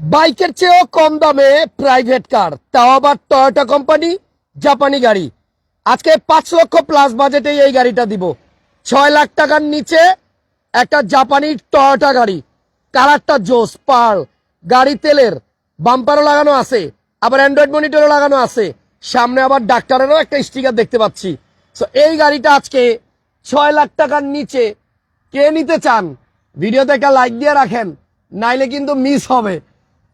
বাইকের চেয়েও কম দামে প্রাইভেট কার তাও আবার টয়োটা কোম্পানি জাপানি গাড়ি। আজকে পাঁচ লক্ষ প্লাস বাজেটে এই গাড়িটা দিব। ছয় লাখ টাকার নিচে একটা জাপানি টয়োটা গাড়ি। কালারটা জোস পার্ল গাড়ি তেলের বাম্পারও লাগানো আছে, আবার অ্যান্ড্রয়েড মনিটরও লাগানো আছে। সামনে আবার ডাক্তারেরও একটা স্টিকার দেখতে পাচ্ছি। তো এই গাড়িটা আজকে ছয় লাখ টাকার নিচে কে নিতে চান? ভিডিওতে একটা লাইক দিয়ে রাখেন, নাইলে কিন্তু মিস হবে।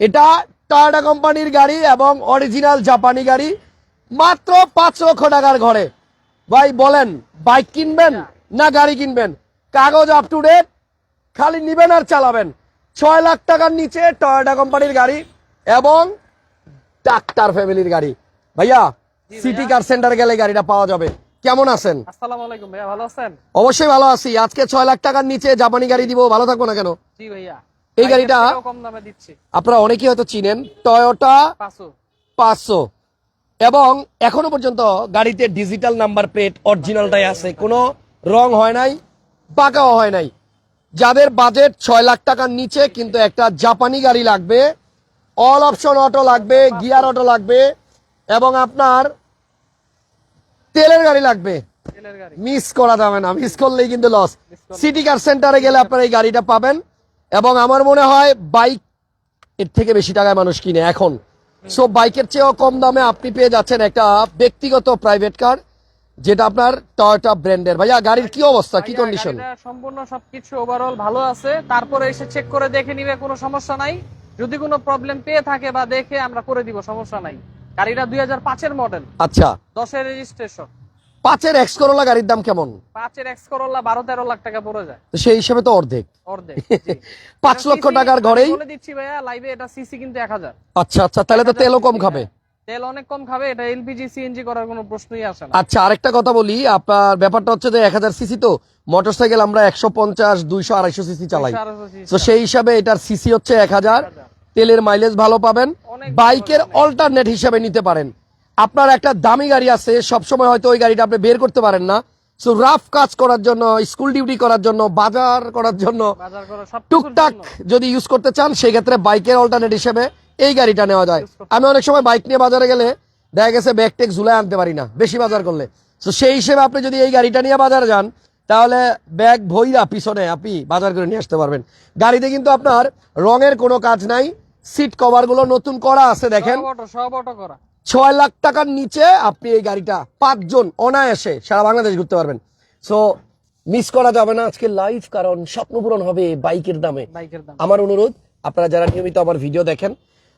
এটা টাটা কোম্পানির গাড়ি এবং অরিজিনাল জাপানি গাড়ি। মাত্র পাঁচ লক্ষ টাকার ঘরে। ভাই বলেন বাইক কিনবেন না। গাড়ি কিনবেন? কাগজ আপ টু ডেট খালি নিবেন আর চালাবেন। ছয় লাখ টাকার নিচে টয়োটা কোম্পানির গাড়ি এবং ডাক্তার ফ্যামিলির গাড়ি। ভাইয়া সিটি কার সেন্টার গেলে গাড়িটা পাওয়া যাবে। কেমন আছেন? আসসালামু আলাইকুম ভাইয়া ভালো আছেন? অবশ্যই ভালো আছি। আজকে ছয় লাখ টাকার নিচে জাপানি গাড়ি দিব ভালো থাকব না কেন? জি ভাইয়া। এই গাড়িটা- আপনারা অনেকেই হয়তো চিনেন টয়োটা পাঁচশো। পাঁচশো। এবং এখনও পর্যন্ত গাড়িতে ডিজিটাল নাম্বার প্লেট অরিজিনালটাই আছে। কোনো রং হয় নাই বাঁকাও হয় নাই। যাদের বাজেট ছয় লাখ টাকার নিচে কিন্তু একটা জাপানি গাড়ি লাগবে অল অপশন অটো লাগবে গিয়ার অটো লাগবে এবং আপনার তেলের গাড়ি লাগবে। মিস করা যাবে না মিস করলেই কিন্তু লস সিটি কার সেন্টারে গেলে আপনারা এই গাড়িটা পাবেন। এবং আমার মনে হয় বাইক এর থেকে বেশি টাকায় মানুষ কিনে এখন। সো বাইকের চেয়েও কম দামে আপনি পেয়ে যাচ্ছেন একটা ব্যক্তিগত প্রাইভেট কার যেটা আপনার টয়োটা ব্র্যান্ডের ভাইয়া গাড়ির কি অবস্থা? কি কন্ডিশন সম্পূর্ণ সবকিছু ওভারঅল ভালো আছে। তারপরে এসে চেক করে দেখে নিবে কোনো সমস্যা নাই। যদি কোনো প্রবলেম পেয়ে থাকে বা দেখে আমরা করে দিব সমস্যা নাই। গাড়িটা দুই হাজার পাঁচের মডেল আচ্ছা। দশের রেজিস্ট্রেশন পাঁচের এক্স করোলা গাড়ির দাম কেমন? পাঁচের এক্স করোলা বারো তেরো লাখ টাকা পড়ে যায়। তো সেই হিসেবে তো অর্ধেক। অর্ধেক পাঁচ লক্ষ টাকার ঘরেই বলে দিচ্ছি ভাইয়া লাইভে এটা সিসি কিন্তু এক হাজার। আচ্ছা আচ্ছা তাহলে তো তেলও কম খাবে। তেল অনেক কম খাবে এটা এলপিজি সিএনজি করার কোনো প্রশ্নই আসে না। আচ্ছা আরেকটা কথা বলি আপনার ব্যাপারটা হচ্ছে যে এক হাজার সিসি তো মোটরসাইকেল আমরা একশো পঞ্চাশ দুইশো আড়াইশো সিসি চালাই। তো সেই হিসাবে এটার সিসি হচ্ছে এক হাজার। তেলের মাইলেজ ভালো পাবেন। বাইকের অল্টারনেট হিসাবে নিতে পারেন। আপনার একটা দামি গাড়ি আছে সবসময় হয়তো ওই গাড়িটা আপনি বের করতে পারেন না। সো রাফ কাজ করার জন্য স্কুল ডিউটি করার জন্য বাজার করার জন্য টুকটাক যদি ইউজ করতে চান সেই ক্ষেত্রে বাইকের অল্টারনেট হিসেবে এই গাড়িটা নেওয়া যায়। আমি অনেক সময় বাইক নিয়ে বাজারে গেলে দেখা গেছে ব্যাগ টেক ঝুলে আনতে পারি না বেশি বাজার করলে। তো সেই হিসেবে আপনি যদি এই গাড়িটা নিয়ে বাজারে যান তাহলে ব্যাগ ভইরা পিছনে আপনি বাজার করে নিয়ে আসতে পারবেন। গাড়িতে কিন্তু আপনার রঙের কোনো কাজ নাই সিট কভারগুলো নতুন করা আছে দেখেন। সব অটো করা। ছয় লাখ টাকার নিচে আপনি এই গাড়িটা পাঁচজন অনায়াসে সারা বাংলাদেশ ঘুরতে পারবেন। সো মিস করা যাবে না আজকে লাইভ কারণ স্বপ্ন পূরণ হবে বাইকের দামে। আমার অনুরোধ আপনারা যারা নিয়মিত আমার ভিডিও দেখেন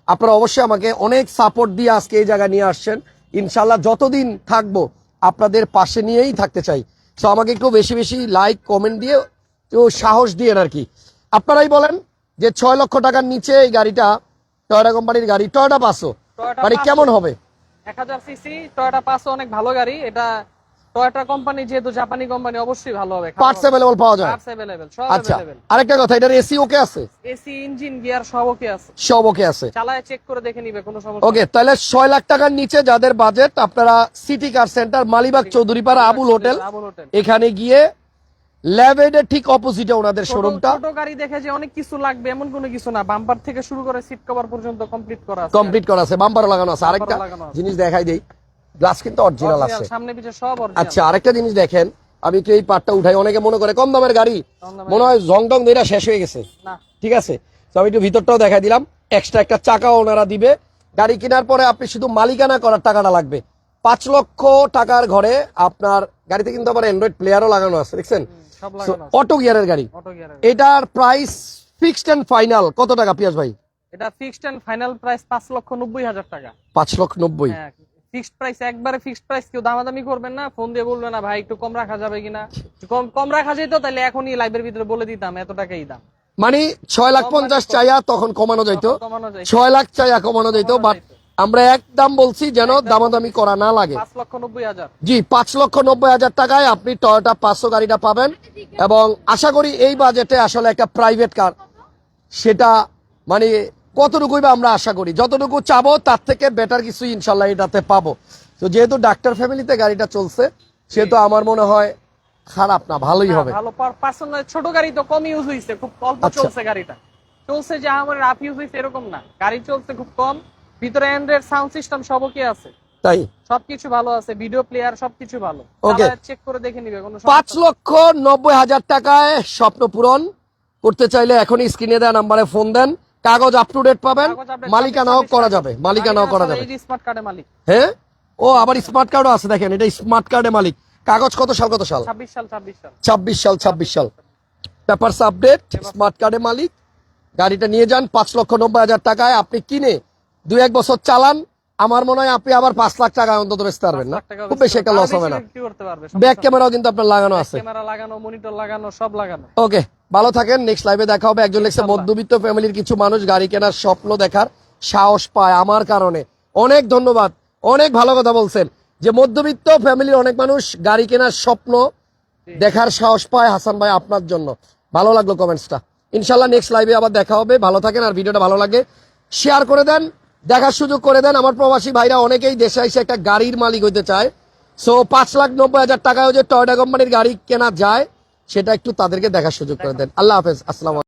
আপনারা অবশ্যই আমাকে অনেক সাপোর্ট দিয়ে আজকে এই জায়গায় নিয়ে আসছেন। ইনশাল্লাহ যতদিন থাকব আপনাদের পাশে নিয়েই থাকতে চাই। সো আমাকে একটু বেশি বেশি লাইক কমেন্ট দিয়ে একটু সাহস দিয়ে আর কি। আপনারাই বলেন যে ছয় লক্ষ টাকার নিচে এই গাড়িটা টয়টা কোম্পানির গাড়ি টয়োটা পাঁচশো। গাড়ি কেমন হবে? এক হাজার সিসি টয়োটা পাঁচশো অনেক ভালো গাড়ি। এটা টয়োটা কোম্পানি যেহেতু জাপানি কোম্পানি অবশ্যই ভালো হবে পার্টস অ্যাভেলেবল পাওয়া যায়। পার্টস অ্যাভেলেবেল সব আচ্ছা আরেকটা কথা এটার এসি ওকে আছে? এসি ইঞ্জিন গিয়ার সব ওকে আছে। সব ওকে আছে। চালায় চেক করে দেখে নিবে কোনো সমস্যা ওকে তাহলে ছয় লাখ টাকার নিচে যাদের বাজেট আপনারা city car centre Malibagh Chowdhurypara Abul hotel Abul hotel. এখানে গিয়ে ল্যাভেডের ঠিক অপোজিটে ওনাদের শোরুমটা ছোট গাড়ি দেখে যে অনেক কিছু লাগবে এমন কোনো কিছু না। বাম্পার থেকে শুরু করে সিট কভার পর্যন্ত কমপ্লিট করা আছে। কমপ্লিট করা আছে বাম্পার লাগানো আছে। আরেকটা জিনিস দেখাই দেই। গ্লাস কিন্তু অরিজিনাল আছে। সামনে পিছে সব original। আচ্ছা আরেকটা জিনিস দেখেন। আমি একটু এই পার্টটা উঠাই। অনেকে মনে করে কম দামের গাড়ি। মনে হয় জং টং শেষ হয়ে গেছে। না। ঠিক আছে? তো আমি একটু ভিতরটাও দেখাই দিলাম। এক্সট্রা একটা চাকা ওনারা দিবে। গাড়ি কেনার পরে আপনি শুধু মালিকানা করার টাকাটা লাগবে। পাঁচ লক্ষ টাকার ঘরে আপনার গাড়িতে কিন্তু আবার অ্যান্ড্রয়েড প্লেয়ারও লাগানো আছে দেখছেন? অটো গিয়ারের গাড়ি। এটার প্রাইস ফিক্সড এন্ড ফাইনাল কত টাকা পিয়াস ভাই? এটা ফিক্সড এন্ড ফাইনাল প্রাইস পাঁচ লক্ষ নব্বই হাজার টাকা। পাঁচ লক্ষ নব্বই। হ্যাঁ ফিক্সড প্রাইস একবারে ফিক্সড প্রাইস কেউ দামাদামি করবেন না ফোন দিয়ে বলবেন না ভাই একটু কম রাখা যাবে কিনা? কম কম রাখা যেত তাহলে এখনই লাইভের ভিতরে বলে দিতাম এত টাকাই দাম। মানে ছয় লাখ পঞ্চাশ চাইয়া তখন কমানো যাইতো। ছয় লাখ চাইয়া কমানো যাইতো বাট আমরা এক দাম বলছি যেন দামাদামি করা না লাগে। জি পাঁচ লক্ষ নব্বই হাজার টাকায় আপনি টয়োটা পাঁচশো গাড়িটা পাবেন। এবং আশা করি এই বাজেটে আসলে একটা প্রাইভেট কার সেটা মানে কতটুকুই বা আমরা আশা করি যতটুকু চাবো তার থেকে বেটার কিছু ইনশাল্লাহ এটাতে পাবো। তো যেহেতু ডাক্তার ফ্যামিলিতে গাড়িটা চলছে সেহেতু আমার মনে হয় খারাপ না ভালোই হবে। ভালো পার্সোনাল ছোট গাড়ি তো কম ইউজ হইছে খুব অল্প আচ্ছা। চলছে গাড়িটা। চলছে যে আমার রাফ ইউজ হয়েছে এরকম না গাড়ি চলছে খুব কম। ভিতরে অ্যান্ড্রয়েড সাউন্ড সিস্টেম আছে। তাই? সবকিছু ভালো আছে ভিডিও প্লেয়ার সবকিছু ভালো। Okay. চেক করে দেখে নিবে কোনো পাঁচ লক্ষ নব্বই হাজার টাকায় স্বপ্ন পূরণ। করতে চাইলে এখনই স্ক্রিনে দেওয়া নাম্বারে ফোন দেন। কাগজ আপ টু ডেট পাবেন। মালিকানাও করা যাবে মালিকানাও করা যাবে। স্মার্ট কার্ডের মালিক। হ্যাঁ? ও আবার স্মার্ট কার্ডও আছে দেখেন এটা স্মার্ট কার্ডে মালিক। কাগজ কত সাল কত সাল? ছাব্বিশ সাল ছাব্বিশ সাল। ছাব্বিশ সাল ছাব্বিশ সাল। পেপারস আপডেট স্মার্ট কার্ডে মালিক। গাড়িটা নিয়ে যান পাঁচ লক্ষ নব্বই হাজার টাকায়। আপনি কিনে দুই এক বছর চালান আমার মনে হয় আপনি আবার পাঁচ লাখ টাকা অন্তত বেচতে পারবেন না। খুব বেশি একটা লস হবে না। ব্যাক ক্যামেরাও কিন্তু আপনার লাগানো আছে। ক্যামেরা লাগানো মনিটর লাগানো সব লাগানো। ওকে ভালো থাকেন। নেক্সট লাইভে দেখা হবে। একজন লেখছে মধ্যবিত্ত ফ্যামিলির কিছু মানুষ গাড়ি কেনার স্বপ্ন দেখার সাহস পায় আমার কারণে। অনেক ধন্যবাদ। অনেক ভালো কথা বলছেন। যে মধ্যবিত্ত ফ্যামিলির অনেক মানুষ গাড়ি কেনার স্বপ্ন দেখার সাহস পায় হাসান ভাই আপনার জন্য। ভালো লাগল কমেন্টসটা ইনশাল্লাহ নেক্সট লাইভে আবার দেখা হবে। ভালো থাকেন। আর ভিডিওটা ভালো লাগে শেয়ার করে দেন। দেখার সুযোগ করে দেন। আমার প্রবাসী ভাইরা অনেকেই দেশে এসে একটা গাড়ির মালিক হইতে চায়। সো পাঁচ লাখ নব্বই হাজার টাকায় যে টয়টা কোম্পানির গাড়ি কেনা যায়, সেটা একটু তাদেরকে দেখার সুযোগ করে দেন। আল্লাহ হাফেজ। আসসালাম